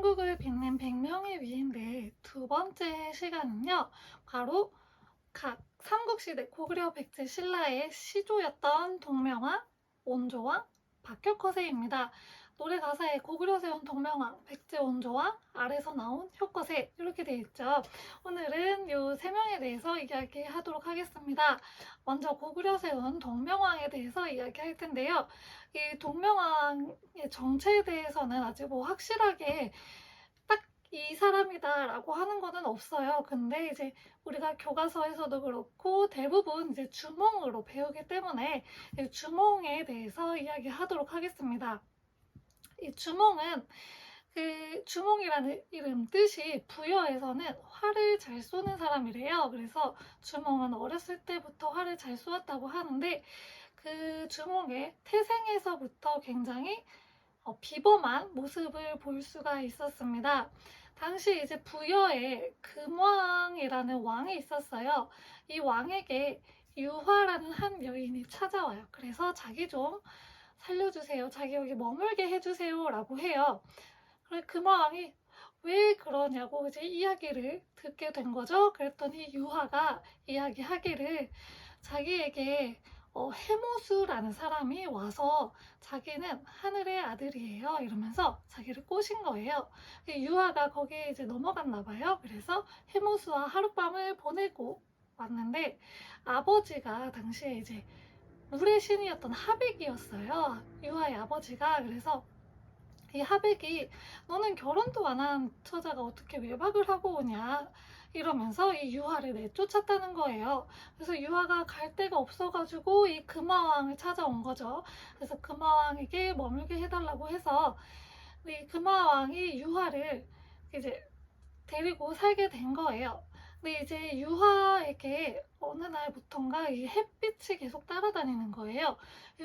한국을 빛낸 100명의 위인들 두 번째 시간은요. 바로 각 삼국시대 고구려 백제 신라의 시조였던 동명왕, 온조왕, 박혁허세입니다. 노래 가사에 고구려 세운 동명왕, 백제 온조왕, 아래서 나온 효커세 이렇게 되어 있죠. 오늘은 이 세 명에 대해서 이야기하도록 하겠습니다. 먼저 고구려 세운 동명왕에 대해서 이야기할 텐데요. 이 동명왕의 정체에 대해서는 아직 뭐 확실하게 딱이 사람이다라고 하는 거는 없어요. 근데 이제 우리가 교과서에서도 그렇고 대부분 이제 주몽으로 배우기 때문에 이 주몽에 대해서 이야기하도록 하겠습니다. 이 주몽은 그 주몽이라는 이름 뜻이 부여에서는 활을 잘 쏘는 사람이래요. 그래서 주몽은 어렸을 때부터 활을 잘 쏘았다고 하는데 그 주몽의 태생에서부터 굉장히 어, 비범한 모습을 볼 수가 있었습니다. 당시 이제 부여에 금왕이라는 왕이 있었어요. 이 왕에게 유화라는 한 여인이 찾아와요. 그래서 자기 좀 살려주세요. 자기 여기 머물게 해주세요. 라고 해요. 그래 금왕이 왜 그러냐고 이제 이야기를 듣게 된 거죠. 그랬더니 유화가 이야기하기를 자기에게 어, 해모수라는 사람이 와서 자기는 하늘의 아들이에요 이러면서 자기를 꼬신 거예요. 유아가 거기에 이제 넘어갔나 봐요. 그래서 해모수와 하룻밤을 보내고 왔는데 아버지가 당시에 이제 물의 신이었던 하백이었어요. 유아의 아버지가 그래서 이 하백이 너는 결혼도 안 한 처자가 어떻게 외박을 하고 오냐 이러면서 이 유화를 내쫓았다는 거예요. 그래서 유화가 갈 데가 없어가지고 이 금화왕을 찾아온 거죠. 그래서 금화왕에게 머물게 해달라고 해서 이 금화왕이 유화를 이제 데리고 살게 된 거예요. 근데 이제 유화에게 어느 날부턴가 이 햇빛이 계속 따라다니는 거예요.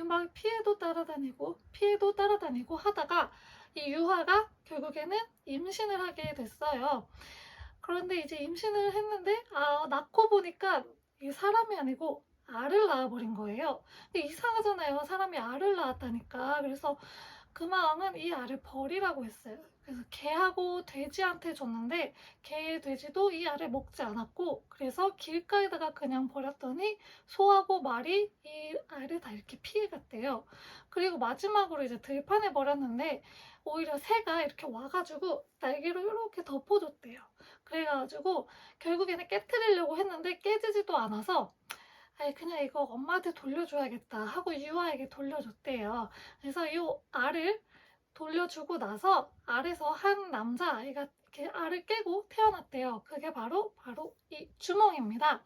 막 피해도 따라다니고 피해도 따라다니고 하다가 이 유화가 결국에는 임신을 하게 됐어요. 그런데 이제 임신을 했는데 아 낳고 보니까 이 사람이 아니고 알을 낳아버린 거예요. 근데 이상하잖아요. 사람이 알을 낳았다니까. 그래서 금왕은 이 알을 버리라고 했어요. 그래서 개하고 돼지한테 줬는데 개, 돼지도 이 알을 먹지 않았고 그래서 길가에다가 그냥 버렸더니 소하고 말이 이 알을 다 이렇게 피해갔대요. 그리고 마지막으로 이제 들판에 버렸는데 오히려 새가 이렇게 와가지고 날개로 이렇게 덮어줬대요. 그래가지고 결국에는 깨뜨리려고 했는데 깨지지도 않아서 아이 그냥 이거 엄마한테 돌려줘야겠다 하고 유아에게 돌려줬대요. 그래서 이 알을 돌려주고 나서 알에서 한 남자아이가 이렇게 알을 깨고 태어났대요. 그게 바로 바로 이 주몽입니다.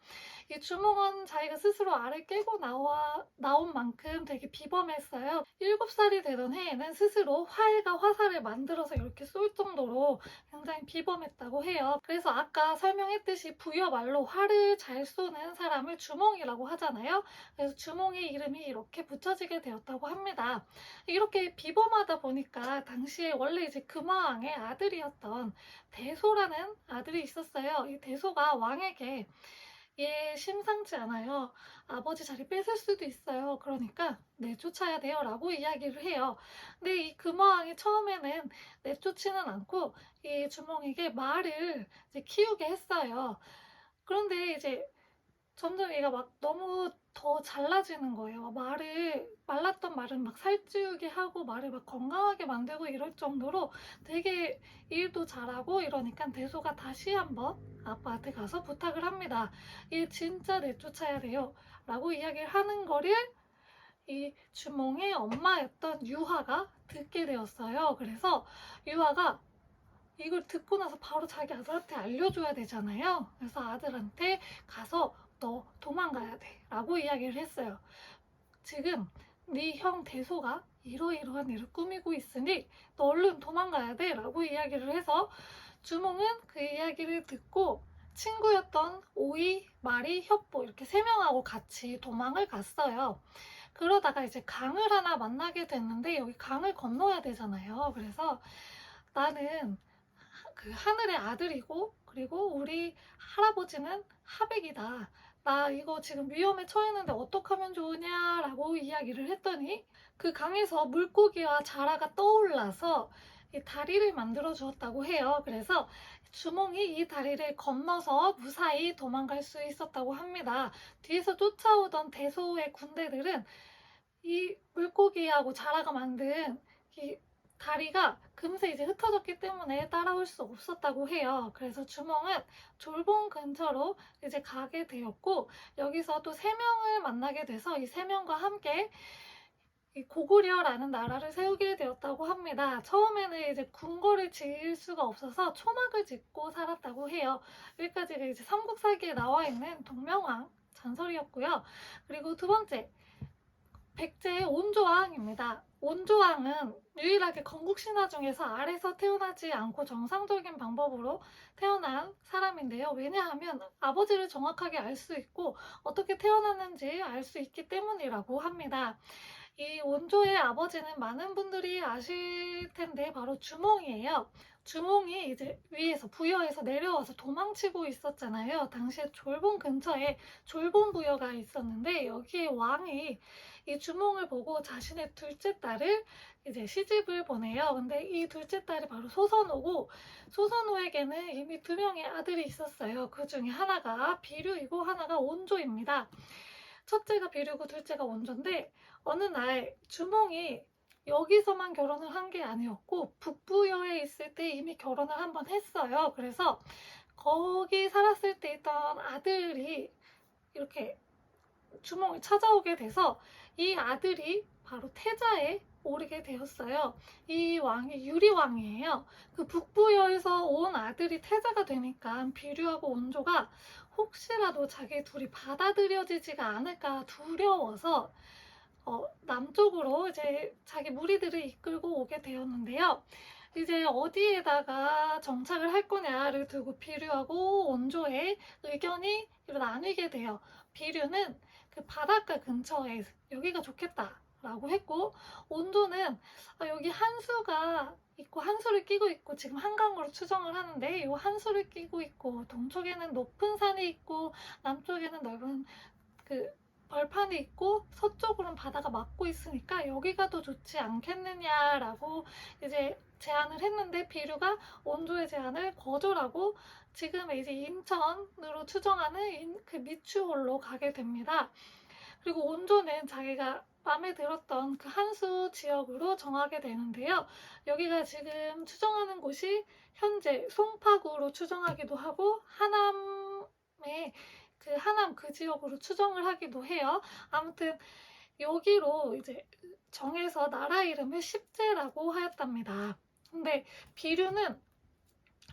이 주몽은 자기가 스스로 알을 깨고 나와, 나온 만큼 되게 비범했어요. 7살이 되던 해에는 스스로 활과 화살을 만들어서 이렇게 쏠 정도로 굉장히 비범했다고 해요. 그래서 아까 설명했듯이 부여 말로 활을 잘 쏘는 사람을 주몽이라고 하잖아요. 그래서 주몽의 이름이 이렇게 붙여지게 되었다고 합니다. 이렇게 비범하다 보니까 당시에 원래 이제 금화왕의 아들이었던 대소라는 아들이 있었어요. 이 대소가 왕 에게 얘 심상치 않아요. 아버지 자리 뺏을 수도 있어요. 그러니까 내쫓아야 돼요. 라고 이야기를 해요. 근데 이 금화왕이 처음에는 내쫓지는 않고 이 주몽에게 말을 키우게 했어요. 그런데 이제 점점 얘가 막 너무 더 잘나지는 거예요. 말을 말랐던 말을 막 살찌우게 하고 말을 막 건강하게 만들고 이럴 정도로 되게 일도 잘하고 이러니까 대소가 다시 한번 아빠한테 가서 부탁을 합니다. 얘 진짜 내쫓아야 돼요. 라고 이야기를 하는 거를 이 주몽의 엄마였던 유화가 듣게 되었어요. 그래서 유화가 이걸 듣고 나서 바로 자기 아들한테 알려줘야 되잖아요. 그래서 아들한테 가서 너 도망가야 돼 라고 이야기를 했어요. 지금 네 형 대소가 이러이러한 일을 꾸미고 있으니 너 얼른 도망가야 돼 라고 이야기를 해서 주몽은 그 이야기를 듣고 친구였던 오이, 마리, 협보 이렇게 세 명하고 같이 도망을 갔어요. 그러다가 이제 강을 하나 만나게 됐는데 여기 강을 건너야 되잖아요. 그래서 나는 그 하늘의 아들이고 그리고 우리 할아버지는 하백이다. 나 이거 지금 위험에 처했는데 어떻게 하면 좋으냐라고 이야기를 했더니 그 강에서 물고기와 자라가 떠올라서 이 다리를 만들어 주었다고 해요. 그래서 주몽이 이 다리를 건너서 무사히 도망갈 수 있었다고 합니다. 뒤에서 쫓아오던 대소의 군대들은 이 물고기하고 자라가 만든 이 다리가 금세 이제 흩어졌기 때문에 따라올 수 없었다고 해요. 그래서 주몽은 졸봉 근처로 이제 가게 되었고 여기서 또 세 명을 만나게 돼서 이 세 명과 함께 이 고구려라는 나라를 세우게 되었다고 합니다. 처음에는 이제 궁궐을 지을 수가 없어서 초막을 짓고 살았다고 해요. 여기까지가 이제 삼국사기에 나와 있는 동명왕 전설이었고요. 그리고 두 번째 백제의 온조왕입니다. 온조왕은 유일하게 건국신화 중에서 알에서 태어나지 않고 정상적인 방법으로 태어난 사람인데요. 왜냐하면 아버지를 정확하게 알 수 있고 어떻게 태어났는지 알 수 있기 때문이라고 합니다. 이 온조의 아버지는 많은 분들이 아실 텐데 바로 주몽이에요. 주몽이 이제 위에서 부여에서 내려와서 도망치고 있었잖아요. 당시에 졸본 근처에 졸본 부여가 있었는데 여기에 왕이 이 주몽을 보고 자신의 둘째 딸을 이제 시집을 보내요. 근데 이 둘째 딸이 바로 소선호고 소선호에게는 이미 두 명의 아들이 있었어요. 그 중에 하나가 비류이고 하나가 온조입니다. 첫째가 비류고 둘째가 온조인데 어느 날 주몽이 여기서만 결혼을 한 게 아니었고 북부여에 있을 때 이미 결혼을 한 번 했어요. 그래서 거기 살았을 때 있던 아들이 이렇게 주몽을 찾아오게 돼서 이 아들이 바로 태자에 오르게 되었어요. 이 왕이 유리왕이에요. 그 북부여에서 온 아들이 태자가 되니까 비류하고 온조가 혹시라도 자기 둘이 받아들여지지가 않을까 두려워서 어, 남쪽으로 이제 자기 무리들을 이끌고 오게 되었는데요. 이제 어디에다가 정착 을할 거냐를 두고 비류하고 온조의 의견이 나뉘게 돼요. 비류는 그 바닷가 근처에 여기가 좋겠다 라고 했고 온조는 아, 여기 한수가 있고 한수를 끼고 있고 지금 한강으로 추정을 하는데 이 한수를 끼고 있고 동쪽에는 높은 산이 있고 남쪽에는 넓은 그 벌판이 있고 서쪽으로는 바다가 막고 있으니까 여기가 더 좋지 않겠느냐라고 이제 제안을 했는데 비류가 온조의 제안을 거절하고 지금 이제 인천으로 추정하는 인- 그 미추홀로 가게 됩니다. 그리고 온조는 자기가 마음에 들었던 그 한수 지역으로 정하게 되는데요. 여기가 지금 추정하는 곳이 현재 송파구로 추정하기도 하고 하남의 그 하남 그 지역으로 추정을 하기도 해요. 아무튼 여기로 이제 정해서 나라 이름을 십제라고 하였답니다. 근데 비류는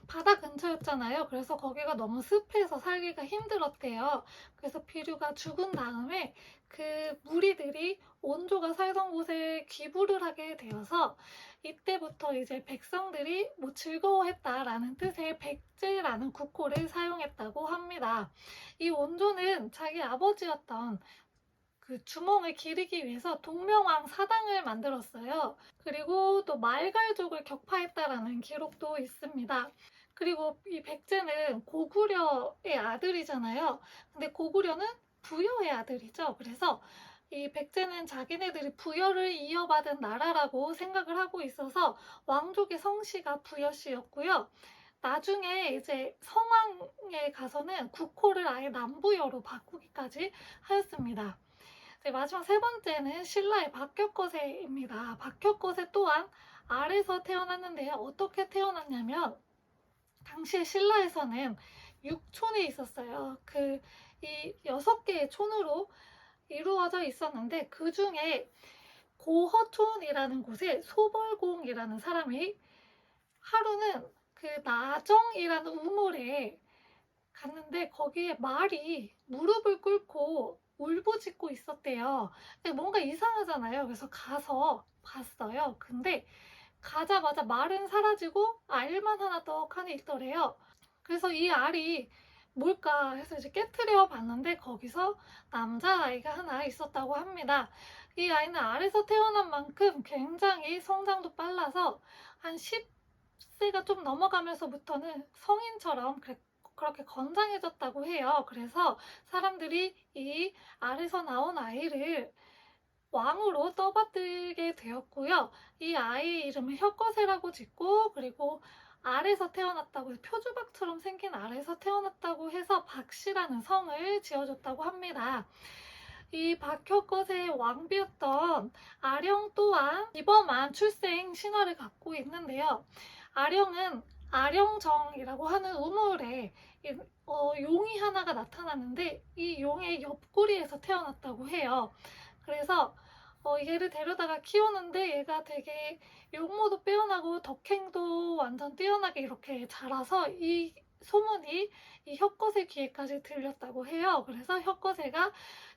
바다 근처였잖아요. 그래서 거기가 너무 습해서 살기가 힘들었대요. 그래서 비류가 죽은 다음에 그 무리들이 온조가 살던 곳에 귀부를 하게 되어서 이때부터 이제 백성들이 뭐 즐거워했다라는 뜻의 백제라는 국호를 사용했다고 합니다. 이 온조는 자기 아버지였던 그 주몽을 기리기 위해서 동명왕 사당을 만들었어요. 그리고 또 말갈족을 격파했다라는 기록도 있습니다. 그리고 이 백제는 고구려의 아들이잖아요. 근데 고구려는 부여의 아들이죠. 그래서 이 백제는 자기네들이 부여를 이어받은 나라라고 생각을 하고 있어서 왕족의 성씨가 부여씨였고요. 나중에 이제 성왕에 가서는 국호를 아예 남부여로 바꾸기까지 하였습니다. 마지막 세 번째는 신라의 박격거세입니다. 박격거세 또한 알에서 태어났는데 어떻게 태어났냐면 당시에 신라에서는 육촌이 있었어요. 그 이 여섯 개의 촌으로 이루어져 있었는데 그 중에 고허촌이라는 곳에 소벌공이라는 사람이 하루는 그 나정이라는 우물에 갔는데 거기에 말이 무릎을 꿇고 울부짖고 있었대요. 뭔가 이상하잖아요. 그래서 가서 봤어요. 근데 가자마자 말은 사라지고 알만 하나 떡하니 있더래요. 그래서 이 알이 뭘까 해서 이제 깨트려 봤는데 거기서 남자아이가 하나 있었다고 합니다. 이 아이는 알에서 태어난 만큼 굉장히 성장도 빨라서 한 10세가 좀 넘어가면서부터는 성인처럼 그렇게 건장해졌다고 해요. 그래서 사람들이 이 알에서 나온 아이를 왕으로 떠받들게 되었고요. 이 아이 이름을 혁거세라고 짓고 그리고 알에서 태어났다고 해서 표주박처럼 생긴 알에서 태어났다고 해서 박씨라는 성을 지어줬다고 합니다. 이 박혁거세의 왕비였던 아령 또한 이범한 출생 신화를 갖고 있는데요. 아령은 아령정이라고 하는 우물에 이- 어, 용이 하나가 나타났는데 이 용의 옆구리에서 태어났다고 해요. 그래서 어, 얘를 데려다가 키우는데 얘가 되게 용모도 빼어나고 덕행도 완전 뛰어나게 이렇게 자라서 이 소문이 이 혁거세 귀에까지 들렸다고 해요. 그래서 혁거세가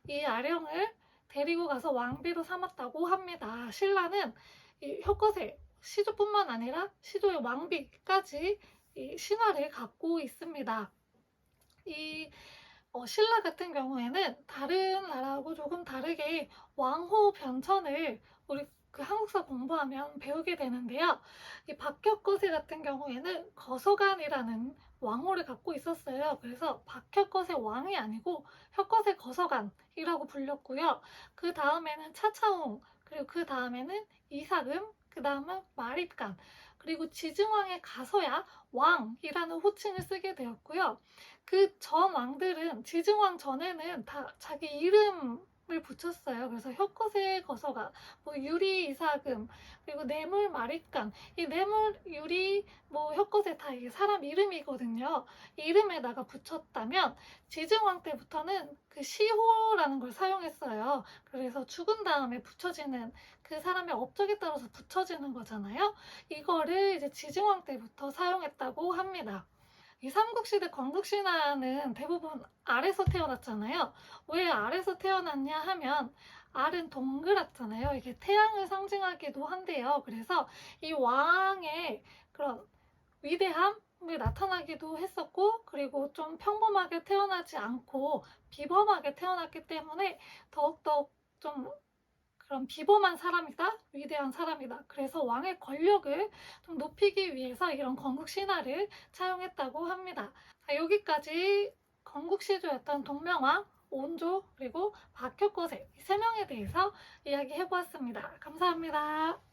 이 아령을 데리고 가서 왕비로 삼았다고 합니다. 신라는 이 혁거세 시조뿐만 아니라 시조의 왕비까지 이 신화를 갖고 있습니다. 이 어, 신라 같은 경우에는 다른 나라하고 조금 다르게 왕호 변천을 우리 그 한국사 공부하면 배우게 되는데요. 이 박혁거세 같은 경우에는 거서간이라는 왕호를 갖고 있었어요. 그래서 박혁거세 왕이 아니고 혁거세 거서간이라고 불렸고요. 그 다음에는 차차웅, 그리고 그 다음에는 이사금, 그 다음은 마립간, 그리고 지증왕에 가서야 왕이라는 호칭을 쓰게 되었고요. 그 전 왕들은 지증왕 전에는 다 자기 이름 을 붙였어요. 그래서 혁거세 거서가, 뭐 유리 이사금, 그리고 뇌물 마립간, 이 뇌물 유리 뭐 혁거세 다 이게 사람 이름이거든요. 이름에다가 붙였다면 지증왕 때부터는 그 시호라는 걸 사용했어요. 그래서 죽은 다음에 붙여지는 그 사람의 업적에 따라서 붙여지는 거잖아요. 이거를 이제 지증왕 때부터 사용했다고 합니다. 이 삼국시대 건국신화는 대부분 알에서 태어났잖아요. 왜 알에서 태어났냐 하면 알은 동그랗잖아요. 이게 태양을 상징하기도 한데요. 그래서 이 왕의 그런 위대함이 나타나기도 했었고, 그리고 좀 평범하게 태어나지 않고 비범하게 태어났기 때문에 더욱더 좀 그런 비범한 사람이다, 위대한 사람이다. 그래서 왕의 권력을 좀 높이기 위해서 이런 건국 신화를 차용했다고 합니다. 자, 여기까지 건국 시조였던 동명왕, 온조, 그리고 박혁거세 이세 명에 대해서 이야기해 보았습니다. 감사합니다.